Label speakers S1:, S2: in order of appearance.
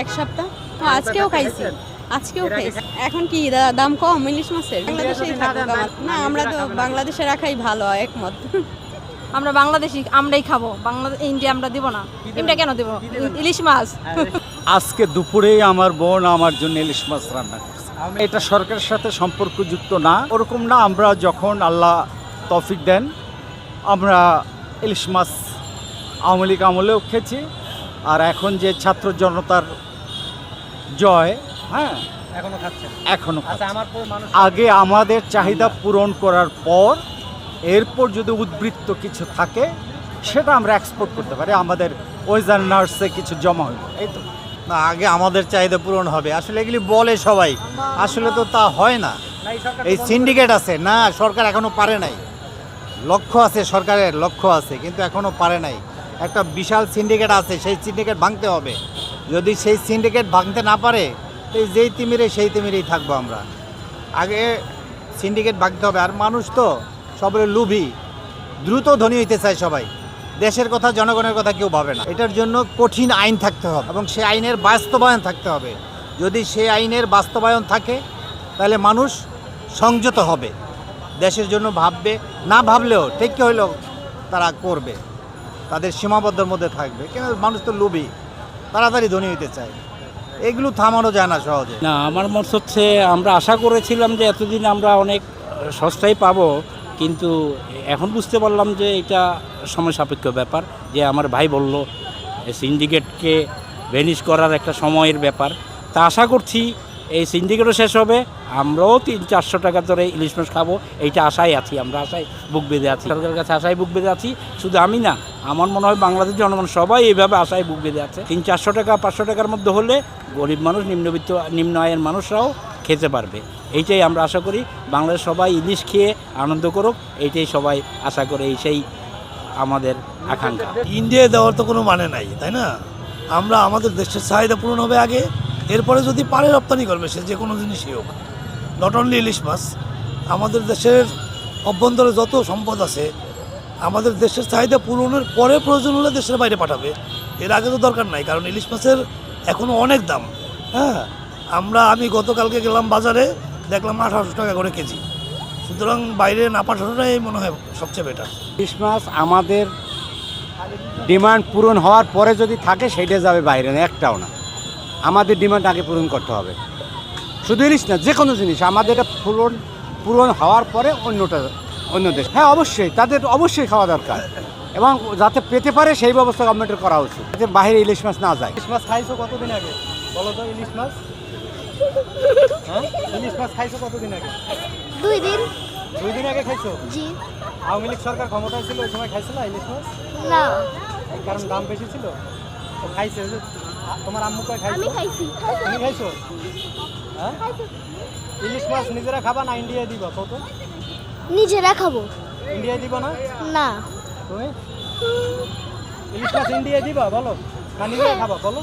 S1: এক সপ্তাহ? আজকেও খাইছি। আজকেও খাইছি। এখন কি দাম কম? ইলিশ মাছের? বাংলাদেশেই থাকুক না আমরা তো বাংলাদেশে রাখাই ভালো একমত।
S2: আমরা বাংলাদেশি আমরাই খাব। বাংলাদেশ ইন্ডিয়া আমরা দিব না। ইন্ডিয়া কেন দিব? ইলিশ মাছ।
S3: আজকে দুপুরেই আমার বোন আমার জন্য ইলিশ মাছ রান্না করছে। এটা সরকারের সাথে সম্পর্কযুক্ত না। ওরকম না আমরা যখন আল্লাহ তফিক দেন আমরা ইলিশ মাছ আওয়ামী লীগ আমলেও খেয়েছি। আর এখন যে ছাত্র জনতার জয় হ্যাঁ
S4: এখনও খাচ্ছেন
S3: এখনও
S4: আচ্ছা আমার পুরো মানুষ
S3: আগে আমাদের চাহিদা পূরণ করার পর এরপর যদি উদ্বৃত্ত কিছু থাকে সেটা আমরা এক্সপোর্ট করতে পারি। আমাদের ওয়েজার নার্সে কিছু জমা হইল এই তো।
S5: না আগে আমাদের চাহিদা পূরণ হবে। আসলে এগুলি বলে সবাই। আসলে তো তা হয় না। এই সিন্ডিকেট আছে। না সরকার এখনও পারে নাই। লক্ষ্য আছে সরকারের লক্ষ্য আছে কিন্তু এখনও পারে নাই। একটা বিশাল সিন্ডিকেট আছে, সেই সিন্ডিকেট ভাঙতে হবে। যদি সেই সিন্ডিকেট ভাঙতে না পারে, তো যেই তিমিরে সেই তিমিরেই থাকব আমরা। আগে সিন্ডিকেট ভাঙতে হবে, আর মানুষ তো সবাই লুভি, দ্রুত ধনী হইতে চায় সবাই। দেশের কথা, জনগণের কথা কেউ ভাবে না। এটার জন্য কঠিন আইন থাকতে হবে, এবং সেই আইনের বাস্তবায়ন থাকতে হবে। যদি সেই আইনের বাস্তবায়ন থাকে, তাহলে মানুষ সংযত হবে। দেশের জন্য ভাববে, না ভাবলেও, ঠিক হইলেও তারা করবে। তাদের সীমাবদ্ধের মধ্যে থাকবে। কেন? মানুষ তো লোভী। তাড়াতাড়ি ধনী হইতে চায়। এগুলো থামানো যায় না সহজে।
S6: না, আমার মত হচ্ছে আমরা আশা করেছিলাম যে এতদিন আমরা অনেক সস্তায় পাবো, কিন্তু এখন বুঝতে পারলাম যে এটা সময় সাপেক্ষ ব্যাপার। যে আমার ভাই বলল সিন্ডিকেটকে ভ্যানিশ করার একটা সময়ের ব্যাপার। তা আশা করছি এই সিন্ডিকেটও শেষ হবে। আমরাও তিন, চারশো টাকা ধরে ইলিশ মাছ খাব। এইটা আশায় আছি, আমরা আশায় বুক বেঁধে আছি। সরকারের কাছে আশায় বুক বেঁধে আছি। শুধু আমি না, আমার মনে হয় বাংলাদেশ জনগণ সবাই এইভাবে আশায় বুক বেঁধে আছে। তিন, চারশো টাকা, পাঁচশো টাকার মধ্যে হলে গরিব মানুষ, নিম্নবিত্ত, নিম্ন আয়ের মানুষরাও খেতে পারবে। এইটাই আমরা আশা করি। বাংলাদেশ সবাই ইলিশ খেয়ে আনন্দ করুক, এইটাই সবাই আশা করে এই সেই আমাদের আকাঙ্ক্ষা।
S7: ইন্ডিয়ায় দেওয়ার তো কোনো মানে নাই, তাই না? আমরা আমাদের দেশের চাহিদা পূরণ হবে আগে, এরপরে যদি পারে রপ্তানি করবে, সে যে কোনো জিনিসই হোক। নট অনলি ইলিশ মাছ আমাদের দেশের অভ্যন্তরে যত সম্পদ আছে, আমাদের দেশের চাহিদা পূরণের পরে প্রয়োজন হলে দেশের বাইরে পাঠাবে। এর আগে তো দরকার নাই, কারণ ইলিশ মাছের এখনও অনেক দাম। হ্যাঁ আমরা, আমি গতকালকে গেলাম বাজারে, দেখলাম আঠারোশো টাকা করে কেজি। সুতরাং বাইরে না পাঠানোটাই মনে হয় সবচেয়ে বেটার
S3: ইলিশ মাছ আমাদের ডিমান্ড পূরণ হওয়ার পরে যদি থাকে সেটা যাবে বাইরে না, একটাও না। আমাদের ডিমান্ড আগে পূরণ করতে হবে। শুধু ইলিশ না যে কোনো জিনিস। আমাদের এটা পূরণ পূরণ হওয়ার পরে অন্যটা অন্য দেশ। হ্যাঁ অবশ্যই তাদের অবশ্যই খাওয়া দরকার। এবং যাতে পেতে পারে সেই ব্যবস্থা গভর্নমেন্টের করা উচিত যাতে বাইরে ইলিশ মাছ না যায়।
S4: ইলিশ মাছ খাইছো কতদিন আগে? বলো তো ইলিশ মাছ? হ্যাঁ? ইলিশ মাছ খাইছো কতদিন আগে?
S8: দুই দিন।
S4: দুই দিন আগে খাইছো?
S8: জি।
S4: আওয়ামী লীগ সরকার ক্ষমতায় ছিল ওই সময় খাইছিল ইলিশ মাছ?
S8: না।
S4: কারণ দাম বেশি ছিল? তো খাইছে তোমার আম্মু কয় খাইছো?
S8: আমি খাইছি।
S4: তুমি খাইছো? হ্যাঁ? ইলিশ মাছ নিজেরা খাবা না ইন্ডিয়ায় দিবা? কত
S8: নিজেরা খাব।
S4: ইন্ডিয়ায় দিবা না?
S8: না।
S4: তুমি? ইলিশ মাছ ইন্ডিয়ায় দিবা? বলো। না নিজেরা খাবা বলো।